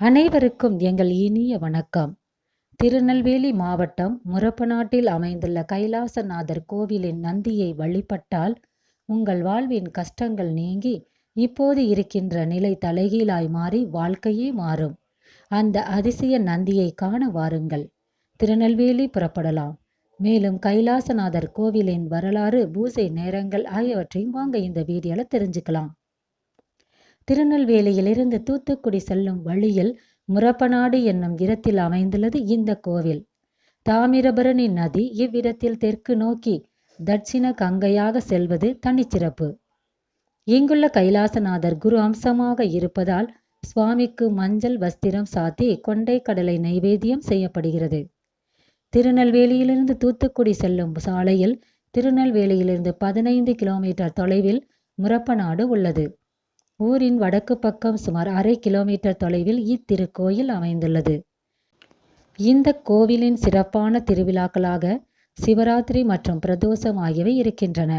அனைவருக்கும் எங்கள் இனிய வணக்கம். திருநெல்வேலி மாவட்டம் முரப்பநாட்டில் அமைந்துள்ள கைலாசநாதர் கோவிலின் நந்தியை வழிபட்டால் உங்கள் வாழ்வின் கஷ்டங்கள் நீங்கி இப்போது இருக்கின்ற நிலை தலைகீழாய் மாறி வாழ்க்கையே மாறும். அந்த அதிசய நந்தியை காண வாருங்கள். திருநெல்வேலி புறப்படலாம். மேலும் கைலாசநாதர் கோவிலின் வரலாறு பூசை நேரங்கள் ஆகியவற்றையும் வாங்க இந்த வீடியோவில் தெரிஞ்சுக்கலாம். திருநெல்வேலியிலிருந்து தூத்துக்குடி செல்லும் வழியில் முரப்பநாடு என்னும் இடத்தில் அமைந்துள்ளது இந்த கோவில். தாமிரபரணி நதி இவ்விடத்தில் தெற்கு நோக்கி தட்சிண கங்கையாக செல்வது தனிச்சிறப்பு. இங்குள்ள கைலாசநாதர் குரு அம்சமாக இருப்பதால் சுவாமிக்கு மஞ்சள் வஸ்திரம் சாத்தி கொண்டை கடலை நைவேத்தியம் செய்யப்படுகிறது. திருநெல்வேலியிலிருந்து தூத்துக்குடி செல்லும் சாலையில் திருநெல்வேலியிலிருந்து பதினைந்து கிலோமீட்டர் தொலைவில் முரப்பநாடு உள்ளது. ஊரின் வடக்கு பக்கம் சுமார் அரை கிலோமீட்டர் தொலைவில் இத்திருக்கோயில் அமைந்துள்ளது. இந்த கோவிலின் சிறப்பான திருவிழாக்களாக சிவராத்திரி மற்றும் பிரதோஷம் ஆகியவை இருக்கின்றன.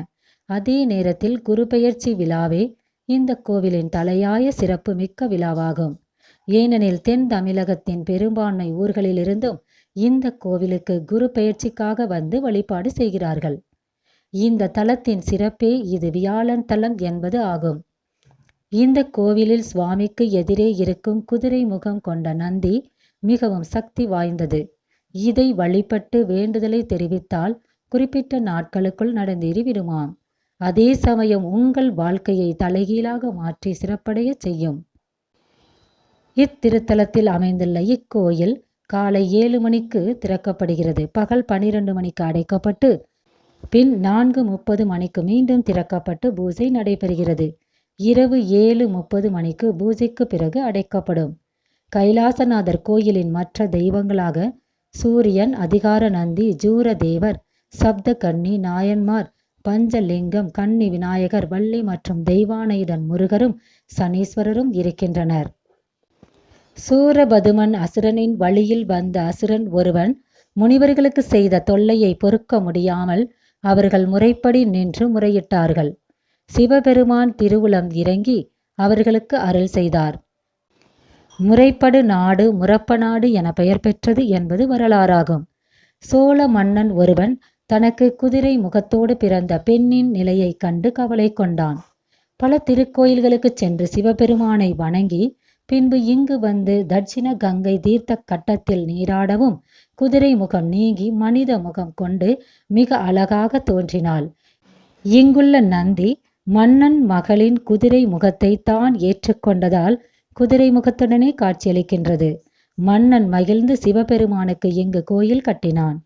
அதே நேரத்தில் குரு பெயர்ச்சி விழாவே இந்த கோவிலின் தலையாய சிறப்பு மிக்க விழாவாகும். ஏனெனில் தென் தமிழகத்தின் பெரும்பான்மை ஊர்களிலிருந்தும் இந்த கோவிலுக்கு குரு பெயர்ச்சிக்காக வந்து வழிபாடு செய்கிறார்கள். இந்த தலத்தின் சிறப்பே இது வியாழன் தலம் என்பது ஆகும். இந்த கோவிலில் சுவாமிக்கு எதிரே இருக்கும் குதிரை முகம் கொண்ட நந்தி மிகவும் சக்தி வாய்ந்தது. இதை வழிபட்டு வேண்டுதலை தெரிவித்தால் குறிப்பிட்ட நாட்களுக்குள் நடந்தேறிவிடுமாம். அதே சமயம் உங்கள் வாழ்க்கையை தலைகீழாக மாற்றி சிறப்படைய செய்யும். இத்திருத்தலத்தில் அமைந்துள்ள இக்கோயில் காலை ஏழு மணிக்கு திறக்கப்படுகிறது. பகல் பனிரெண்டு மணிக்கு அடைக்கப்பட்டு பின் நான்கு முப்பது மணிக்கு மீண்டும் திறக்கப்பட்டு பூஜை நடைபெறுகிறது. இரவு ஏழு முப்பது மணிக்கு பூஜைக்கு பிறகு அடைக்கப்படும். கைலாசநாதர் கோயிலின் மற்ற தெய்வங்களாக சூரியன் அதிகார நந்தி ஜூர தேவர் சப்த கன்னி நாயன்மார் பஞ்சலிங்கம் கன்னி விநாயகர் வள்ளி மற்றும் தெய்வானையுடன் முருகரும் சனீஸ்வரரும் இருக்கின்றனர். சூரபதுமன் அசுரனின் வழியில் வந்த அசுரன் ஒருவன் முனிவர்களுக்கு செய்த தொல்லையை பொறுக்க முடியாமல் அவர்கள் முறைப்படி நின்று முறையிட்டார்கள். சிவபெருமான் திருவுளம் இறங்கி அவர்களுக்கு அருள் செய்தார். முறைப்படு நாடு முரப்பநாடு என பெயர் பெற்றது என்பது வரலாறாகும். சோழ மன்னன் ஒருவன் தனக்கு குதிரை முகத்தோடு பிறந்த பெண்ணின் நிலையை கண்டு கவலை கொண்டான். பல திருக்கோயில்களுக்கு சென்று சிவபெருமானை வணங்கி பின்பு இங்கு வந்து தட்சிண கங்கை தீர்த்த கட்டத்தில் நீராடவும் குதிரை முகம் நீங்கி மனித முகம் கொண்டு மிக அழகாக தோன்றினாள். இங்குள்ள நந்தி மன்னன் மகளின் குதிரை முகத்தை தான் ஏற்றுக்கொண்டதால் குதிரை முகத்துடனே காட்சியளிக்கின்றது. மன்னன் மகிழ்ந்து சிவபெருமானுக்கு இங்கு கோயில் கட்டினான்.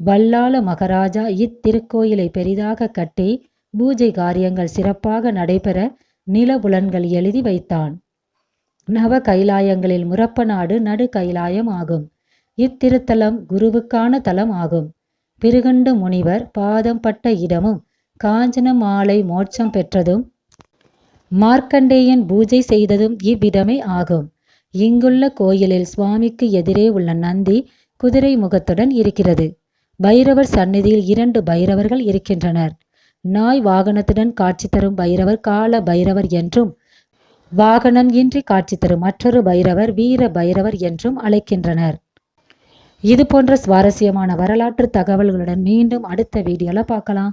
வல்லாள மகாராஜா இத்திருக்கோயிலை பெரிதாக கட்டி பூஜை காரியங்கள் சிறப்பாக நடைபெற நிலபுலன்கள் எழுதி வைத்தான். நவ கைலாயங்களில் முரப்பநாடு நடு கைலாயம் ஆகும். இத்திருத்தலம் குருவுக்கான தலம் ஆகும் பிருகண்டு முனிவர் பாதம் பட்ட இடமும் காஞ்சன மாலை மோட்சம் பெற்றதும் மார்க்கண்டேயன் பூஜை செய்ததும் இவ்விதமே ஆகும். இங்குள்ள கோயிலில் சுவாமிக்கு எதிரே உள்ள நந்தி குதிரை முகத்துடன் இருக்கிறது. பைரவர் சந்நிதியில் இரண்டு பைரவர்கள் இருக்கின்றனர். நாய் வாகனத்துடன் காட்சி தரும் பைரவர் கால பைரவர் என்றும் வாகனம் இன்றி காட்சி தரும் மற்றொரு பைரவர் வீர பைரவர் என்றும் அழைக்கின்றனர். இது போன்ற சுவாரஸ்யமான வரலாற்று தகவல்களுடன் மீண்டும் அடுத்த வீடியோல பார்க்கலாம்.